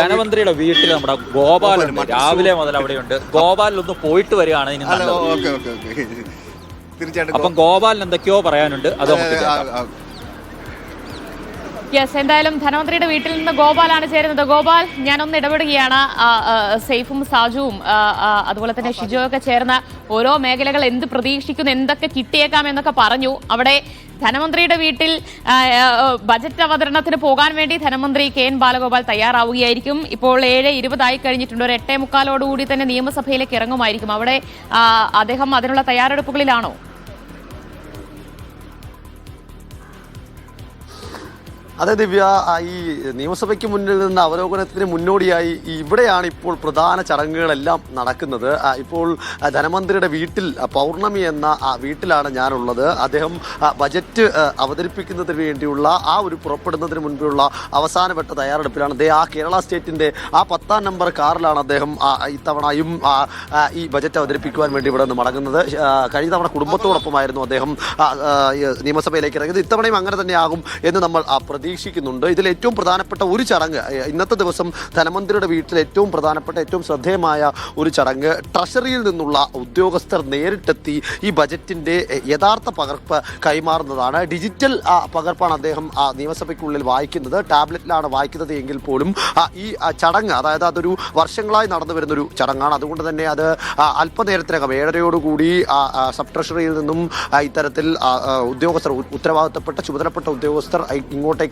ധനമന്ത്രിയുടെ വീട്ടിൽ നമ്മുടെ ഗോപാലുണ്ട് രാവിലെ മുതൽ അവിടെ ഉണ്ട് ഗോപാലിൽ ഒന്ന് പോയിട്ട് വരികയാണ് ഇനി നല്ലത്. അപ്പം ഗോപാലിന് എന്തൊക്കെയോ പറയാനുണ്ട്. അത് നമുക്ക് കേൾക്കാം. യെസ് എന്തായാലും ധനമന്ത്രിയുടെ വീട്ടിൽ നിന്ന് ഗോപാലാണ് ചേരുന്നത്. ഗോപാൽ ഞാനൊന്ന് ഇടപെടുകയാണ്. സെയ്ഫും സാജുവും അതുപോലെ തന്നെ ഷിജുവും ഒക്കെ ചേർന്ന ഓരോ മേഖലകൾ എന്ത് പ്രതീക്ഷിക്കുന്നു എന്തൊക്കെ കിട്ടിയേക്കാം എന്നൊക്കെ പറഞ്ഞു. അവിടെ ധനമന്ത്രിയുടെ വീട്ടിൽ ബജറ്റ് അവതരണത്തിന് പോകാൻ വേണ്ടി ധനമന്ത്രി കെ എൻ ബാലഗോപാൽ തയ്യാറാവുകയായിരിക്കും. ഇപ്പോൾ ഏഴ് ഇരുപതായി കഴിഞ്ഞിട്ടുണ്ട്. ഒരു എട്ടേ മുക്കാലോടുകൂടി തന്നെ നിയമസഭയിലേക്ക് ഇറങ്ങുമായിരിക്കും. അവിടെ അദ്ദേഹം അതിനുള്ള തയ്യാറെടുപ്പുകളിലാണോ? അതെ ദിവ്യ ഈ നിയമസഭയ്ക്ക് മുന്നിൽ നിന്ന് അവലോകനത്തിന് മുന്നോടിയായി ഇവിടെയാണ് ഇപ്പോൾ പ്രധാന ചടങ്ങുകളെല്ലാം നടക്കുന്നത്. ഇപ്പോൾ ധനമന്ത്രിയുടെ വീട്ടിൽ പൗർണമി എന്ന വീട്ടിലാണ് ഞാനുള്ളത്. അദ്ദേഹം ബജറ്റ് അവതരിപ്പിക്കുന്നതിന് വേണ്ടിയുള്ള ആ ഒരു പുറപ്പെടുന്നതിന് മുൻപുള്ള അവസാനവട്ട തയ്യാറെടുപ്പിലാണ്. അദ്ദേഹം ആ കേരള സ്റ്റേറ്റിന്റെ ആ പത്താം നമ്പർ കാറിലാണ് അദ്ദേഹം ഇത്തവണയും ഈ ബജറ്റ് അവതരിപ്പിക്കുവാൻ വേണ്ടി ഇവിടെ നിന്ന് മടങ്ങുന്നത്. കഴിഞ്ഞ തവണ കുടുംബത്തോടൊപ്പമായിരുന്നു അദ്ദേഹം നിയമസഭയിലേക്ക് ഇറങ്ങിയത്. ഇത്തവണയും അങ്ങനെ തന്നെയാകും എന്ന് നമ്മൾ ആ, പ്രതീക്ഷിക്കുന്നുണ്ട്. ഇതിൽ ഏറ്റവും പ്രധാനപ്പെട്ട ഒരു ചടങ്ങ് ഇന്നത്തെ ദിവസം ധനമന്ത്രിയുടെ വീട്ടിൽ ഏറ്റവും പ്രധാനപ്പെട്ട ഏറ്റവും ശ്രദ്ധേയമായ ഒരു ചടങ്ങ് ട്രഷറിയിൽ നിന്നുള്ള ഉദ്യോഗസ്ഥർ നേരിട്ടെത്തി ഈ ബജറ്റിന്റെ യഥാർത്ഥ പകർപ്പ് കൈമാറുന്നതാണ്. ഡിജിറ്റൽ പകർപ്പാണ് അദ്ദേഹം നിയമസഭയ്ക്കുള്ളിൽ വായിക്കുന്നത്. ടാബ്ലറ്റിലാണ് വായിക്കുന്നത് എങ്കിൽ പോലും ഈ ചടങ്ങ് അതായത് അതൊരു വർഷങ്ങളായി നടന്നു വരുന്നൊരു ചടങ്ങാണ്. അതുകൊണ്ട് തന്നെ അത് അല്പനേരത്തിനകം ഏഴരയോടുകൂടി സബ് ട്രഷറിയിൽ നിന്നും ഇത്തരത്തിൽ ഉദ്യോഗസ്ഥർ ഉത്തരവാദിത്തപ്പെട്ട ചുമതലപ്പെട്ട ഉദ്യോഗസ്ഥർ ഐ-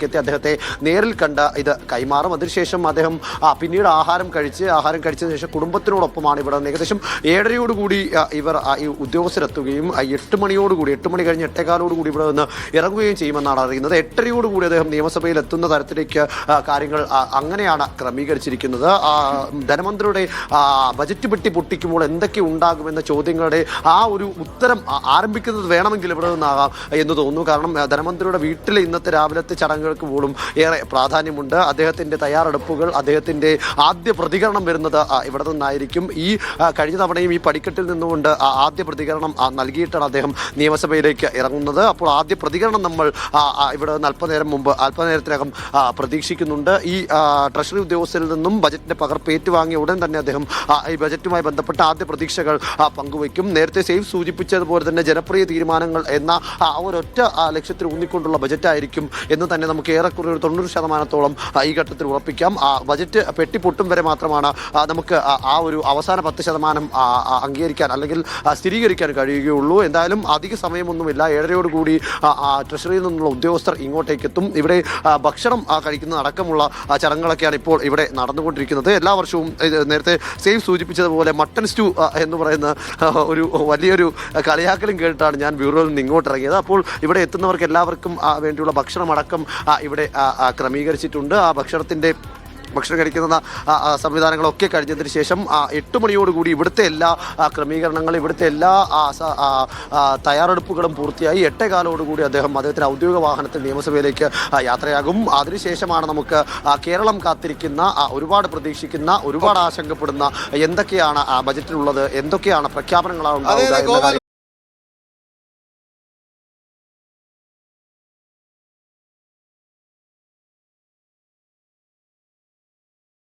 എത്തി അദ്ദേഹത്തെ നേരിൽ കണ്ട് ഇത് കൈമാറും. അതിനുശേഷം അദ്ദേഹം പിന്നീട് ആഹാരം കഴിച്ച് ആഹാരം കഴിച്ചതിന് ശേഷം കുടുംബത്തിനോടൊപ്പമാണ് ഇവിടെ ഏകദേശം ഏഴരയോടുകൂടി ഇവർ ഈ ഉദ്യോഗസ്ഥരെത്തുകയും എട്ട് മണിയോടുകൂടി എട്ട് മണി കഴിഞ്ഞ് എട്ടേകാലോടുകൂടി ഇവിടെ നിന്ന് ഇറങ്ങുകയും ചെയ്യുമെന്നാണ് അറിയുന്നത്. എട്ടരയോടുകൂടി അദ്ദേഹം നിയമസഭയിൽ എത്തുന്ന തരത്തിലേക്ക് കാര്യങ്ങൾ അങ്ങനെയാണ് ക്രമീകരിച്ചിരിക്കുന്നത്. ധനമന്ത്രിയുടെ ബജറ്റ് പെട്ടി പൊട്ടിക്കുമ്പോൾ എന്തൊക്കെ ഉണ്ടാകുമെന്ന ചോദ്യങ്ങളുടെ ആ ഒരു ഉത്തരം ആരംഭിക്കുന്നത് വേണമെങ്കിൽ ഇവിടെ നിന്നാകാം എന്ന് തോന്നുന്നു. കാരണം ധനമന്ത്രിയുടെ വീട്ടിലെ ഇന്നത്തെ രാവിലത്തെ ചടങ്ങുകൾക്ക് പോലും ഏറെ പ്രാധാന്യമുണ്ട്. അദ്ദേഹത്തിന്റെ തയ്യാറെടുപ്പുകൾ അദ്ദേഹത്തിന്റെ ആദ്യ പ്രതികരണം വരുന്നത് ഇവിടെ നിന്നായിരിക്കും. ഈ കഴിഞ്ഞ തവണയും ഈ പടിക്കെട്ടിൽ നിന്നുകൊണ്ട് ആദ്യ പ്രതികരണം നൽകിയിട്ടാണ് അദ്ദേഹം നിയമസഭയിലേക്ക് ഇറങ്ങുന്നത്. അപ്പോൾ ആദ്യ പ്രതികരണം നമ്മൾ ഇവിടെ നിന്ന് അല്പനേരം മുമ്പ് അല്പനേരത്തിനകം പ്രതീക്ഷിക്കുന്നുണ്ട്. ഈ ട്രഷറി ഉദ്യോഗസ്ഥരിൽ നിന്നും ബജറ്റിന്റെ പകർപ്പ് ഏറ്റുവാങ്ങിയ ഉടൻ തന്നെ അദ്ദേഹം ഈ ബജറ്റുമായി ബന്ധപ്പെട്ട ആദ്യ പ്രതീക്ഷകൾ പങ്കുവയ്ക്കും. നേരത്തെ സേഫ് സൂചിപ്പിച്ചതുപോലെ തന്നെ ജനപ്രിയ തീരുമാനങ്ങൾ എന്ന ആ ഒരൊറ്റ ലക്ഷ്യത്തിൽ ഊന്നിക്കൊണ്ടുള്ള ബജറ്റായിരിക്കും എന്ന് തന്നെ നമുക്ക് ഏറെക്കുറെ ഒരു തൊണ്ണൂറ് ശതമാനത്തോളം ഈ ഘട്ടത്തിൽ ഉറപ്പിക്കാം. ബജറ്റ് പെട്ടിപ്പൊട്ടും വരെ മാത്രമാണ് നമുക്ക് ആ- ഒരു അവസാന പത്ത് ശതമാനം അംഗീകരിക്കാൻ അല്ലെങ്കിൽ സ്ഥിരീകരിക്കാൻ കഴിയുകയുള്ളൂ. എന്തായാലും അധിക സമയമൊന്നുമില്ല. ഏഴരയോടുകൂടി ട്രഷറിയിൽ നിന്നുള്ള ഉദ്യോഗസ്ഥർ ഇങ്ങോട്ടേക്ക് എത്തും ഇവിടെ ഭക്ഷണം കഴിക്കുന്ന അടക്കമുള്ള ചടങ്ങുകളൊക്കെയാണ് ഇപ്പോൾ ഇവിടെ നടന്നുകൊണ്ടിരിക്കുന്നത്. എല്ലാ വർഷവും നേരത്തെ സേഫ് സൂചിപ്പിച്ചതുപോലെ മട്ടൺ സ്റ്റൂ എന്ന് പറയുന്ന ഒരു വലിയൊരു കളിയാക്കലും കേട്ടിട്ടാണ് ഞാൻ ബ്യൂറോയിൽ നിന്ന് ഇങ്ങോട്ട് ഇറങ്ങിയത് അപ്പോൾ ഇവിടെ എത്തുന്നവർക്ക് എല്ലാവർക്കും വേണ്ടിയുള്ള ഭക്ഷണം അടക്കം ഇവിടെ ക്രമീകരിച്ചിട്ടുണ്ട്. ആ ഭക്ഷണത്തിന്റെ ഭക്ഷണം കഴിക്കുന്ന സംവിധാനങ്ങളൊക്കെ കഴിഞ്ഞതിന് ശേഷം ആ, എട്ട് മണിയോടുകൂടി ഇവിടുത്തെ എല്ലാ ക്രമീകരണങ്ങളും ഇവിടുത്തെ എല്ലാ തയ്യാറെടുപ്പുകളും പൂർത്തിയായി. എട്ടേകാലോടുകൂടി അദ്ദേഹം അദ്ദേഹത്തിന്റെ ഔദ്യോഗിക വാഹനത്തിൽ നിയമസഭയിലേക്ക് യാത്രയാകും. അതിനുശേഷമാണ് നമുക്ക് കേരളം കാത്തിരിക്കുന്ന ഒരുപാട് പ്രതീക്ഷിക്കുന്ന ഒരുപാട് ആശങ്കപ്പെടുന്ന എന്തൊക്കെയാണ് ബജറ്റിലുള്ളത് എന്തൊക്കെയാണ് പ്രഖ്യാപനങ്ങളാണ്